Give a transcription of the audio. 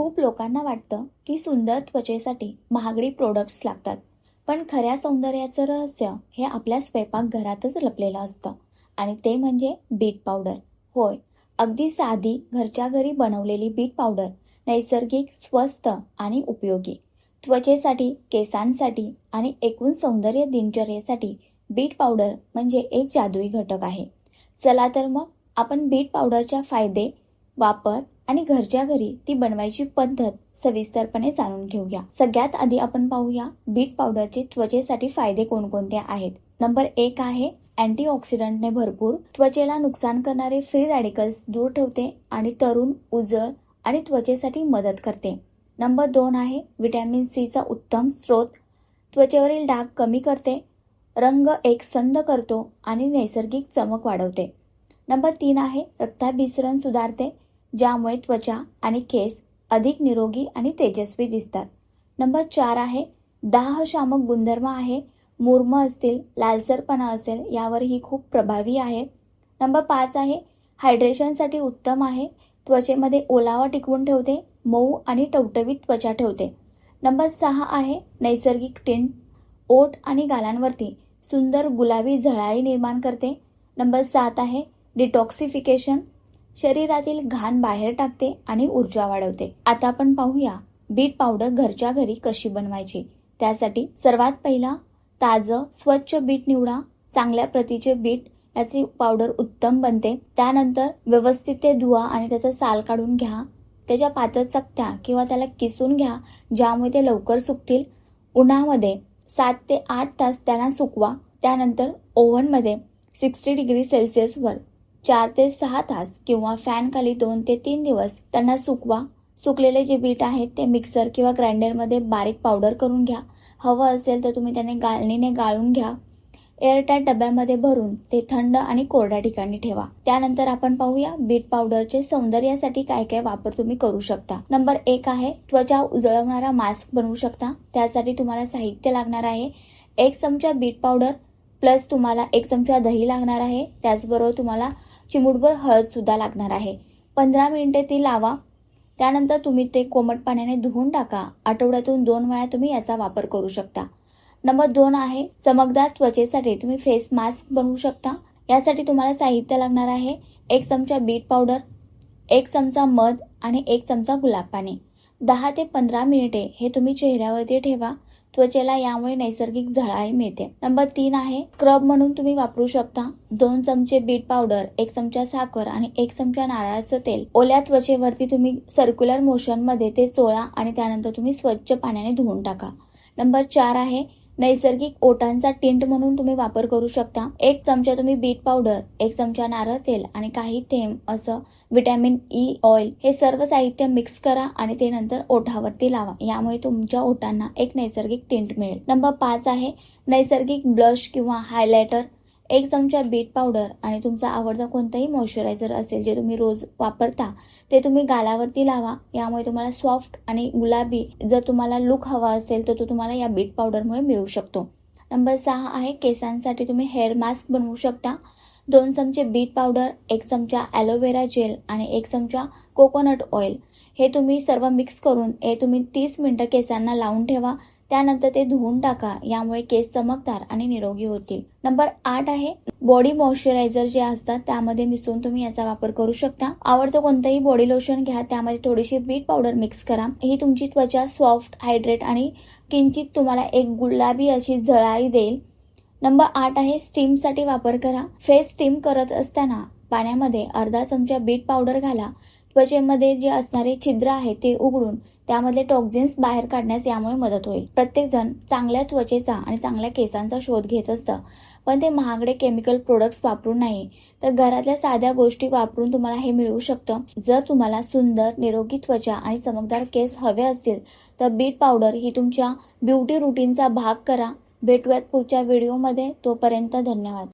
खूप लोकांना वाटतं की सुंदर त्वचेसाठी महागडी प्रोडक्ट्स लागतात. पण खऱ्या सौंदर्याचं रहस्य हे आपल्या स्वयंपाकघरातच लपलेलं असतं. आणि ते म्हणजे बीट पावडर होय अगदी साधी घरच्या घरी बनवलेली बीट पावडर नैसर्गिक स्वस्त आणि उपयोगी. त्वचेसाठी केसांसाठी आणि एकूण सौंदर्य दिनचर्येसाठी बीट पावडर म्हणजे एक जादुई घटक आहे. चला तर मग आपण बीट पावडरच्या फायदे वापर आणि घरच्या घरी ती बनवायची पद्धत सविस्तरपणे जाणून घेऊया. सगळ्यात आधी आपण पाहूया बीट पावडरचे त्वचेसाठी फायदे कोणकोणते आहेत. नंबर एक आहे अँटीऑक्सिडंटने भरपूर त्वचेला नुकसान करणारे फ्री रॅडिकल्स दूर ठेवते आणि तरुण उजळ आणि त्वचेसाठी मदत करते. नंबर दोन आहे व्हिटॅमिन सीचा उत्तम स्रोत. त्वचेवरील डाग कमी करते रंग एक संद करतो आणि नैसर्गिक चमक वाढवते. नंबर तीन आहे रक्ताभिसरण सुधारते. ज्यामुळे त्वचा आणि केस अधिक निरोगी आणि तेजस्वी दिसतात. नंबर चार आहे दाहशामक गुणधर्म आहे. मुर्म असतील लालसरपणा असेल यावर ही खूप प्रभावी आहे. नंबर पाच आहे हायड्रेशनसाठी उत्तम आहे. त्वचेमध्ये ओलावा टिकवून ठेवते मऊ आणि टवटवीत त्वचा ठेवते. नंबर सहा आहे नैसर्गिक टिंट ओठ आणि गालांवरती सुंदर गुलाबी झळाळी निर्माण करते. नंबर सात आहे डिटॉक्सिफिकेशन शरीरातील घाण बाहेर टाकते आणि ऊर्जा वाढवते. आता आपण पाहूया बीट पावडर घरच्या घरी कशी बनवायची. त्यासाठी सर्वात पहिला ताजं स्वच्छ बीट निवडा. चांगल्या प्रतीचे बीट याची पावडर उत्तम बनते. त्यानंतर व्यवस्थित ते धुवा आणि त्याचा साल काढून घ्या. त्याच्या पातळ चकत्या किंवा त्याला किसून घ्या ज्यामुळे ते लवकर सुकतील. उन्हामध्ये सात ते आठ तास त्यांना सुकवा. त्यानंतर ओव्हनमध्ये सिक्स्टी डिग्री सेल्सिअसवर चार ते सहा तास किंवा फॅनखाली दोन ते तीन दिवस त्यांना सुकवा. सुकलेले जे बीट आहेत ते मिक्सर किंवा ग्राइंडरमध्ये बारीक पावडर करून घ्या. हवं असेल तर तुम्ही त्याने गाळणीने गाळून घ्या. एअरटाईट डब्यामध्ये भरून ते थंड आणि कोरड्या ठिकाणी ठेवा. त्यानंतर आपण पाहूया बीट पावडरचे सौंदर्यासाठी काय काय वापर तुम्ही करू शकता. नंबर एक आहे त्वचा उजळवणारा मास्क बनवू शकता. त्यासाठी तुम्हाला साहित्य लागणार आहे. एक चमचा बीट पावडर प्लस तुम्हाला एक चमचा दही लागणार आहे. त्याचबरोबर तुम्हाला चिमूटभर हळद सुद्धा लागणार आहे. पंधरा मिनिटे ती लावा. त्यानंतर तुम्ही ते कोमट पाण्याने धुवून टाका. आठवड्यातून दोन वेळा तुम्ही याचा वापर करू शकता. नंबर दोन आहे चमकदार त्वचेसाठी तुम्ही फेस मास्क बनवू शकता. यासाठी तुम्हाला साहित्य लागणार आहे. एक चमचा बीट पावडर एक चमचा मध आणि एक चमचा गुलाब पाणी. दहा ते पंधरा मिनिटे हे तुम्ही चेहऱ्यावरती ठेवा. त्वचेला यामुळे नैसर्गिक झळाही मिळते. नंबर तीन आहे स्क्रब म्हणून तुम्ही वापरू शकता. दोन चमचे बीट पावडर एक चमचा साखर आणि एक चमचा नारळाचं तेल. ओल्या त्वचेवरती तुम्ही सर्क्युलर मोशनमध्ये ते चोळा आणि त्यानंतर तुम्ही स्वच्छ पाण्याने धुवून टाका. नंबर चार आहे नैसर्गिक ओटांचा टिंट म्हणून तुम्ही वापर करू शकता. एक चमचा तुम्ही बीट पावडर एक चमचा नारळ तेल आणि काही थेंब असं विटॅमिन ई ऑइल हे सर्व साहित्य मिक्स करा आणि ते नंतर ओठावरती लावा. यामुळे तुमच्या ओठांना एक नैसर्गिक टिंट मिळेल. नंबर पाच आहे नैसर्गिक ब्लश किंवा हायलायटर. एक चमचा बीट पावडर आणि तुमचा आवडता कोणताही मॉइश्चरायझर असेल जे तुम्ही रोज वापरता ते तुम्ही गालावरती लावा. यामुळे तुम्हाला सॉफ्ट आणि गुलाबी जर तुम्हाला लुक हवा असेल तर तो तुम्हाला या बीट पावडरमुळे मिळू शकतो. नंबर सहा आहे केसांसाठी तुम्ही हेअर मास्क बनवू शकता. दोन चमचे बीट पावडर एक चमचा ॲलोवेरा जेल आणि एक चमचा कोकोनट ऑइल हे तुम्ही सर्व मिक्स करून हे तुम्ही तीस मिनटं केसांना लावून ठेवा. त्यानंतर ते धुवून टाका यामुळे केस चमकदार आणि निरोगी होतील. नंबर आठ आहे बॉडी मॉइश्चरायझर जे असतात त्यामध्ये मिसळून तुम्ही याचा वापर करू शकता. आवडतं कोणतंही बॉडी लोशन घ्या त्यामध्ये थोडीशी बीट पावडर मिक्स करा. ही तुमची त्वचा सॉफ्ट हायड्रेट आणि किंचित तुम्हाला एक गुलाबी अशी जळाई देईल. नंबर आठ आहे स्टीमसाठी वापर करा. फेस स्टीम करत असताना पाण्यामध्ये अर्धा चमचा बीट पावडर घाला. त्वचेमध्ये जे असणारे छिद्र आहे ते उघडून त्यामधले टॉक्झिन्स बाहेर काढण्यास यामुळे मदत होईल. प्रत्येक जण चांगल्या त्वचेचा आणि चांगल्या केसांचा शोध घेत असतं. पण ते महागडे केमिकल प्रोडक्ट्स वापरून नाही. तर घरातल्या साध्या गोष्टी वापरून तुम्हाला हे मिळू शकतं. जर तुम्हाला सुंदर निरोगी त्वचा आणि चमकदार केस हवे असतील तर बीट पावडर ही तुमच्या ब्युटी रुटीनचा भाग करा. भेटूयात पुढच्या व्हिडिओमध्ये तोपर्यंत धन्यवाद.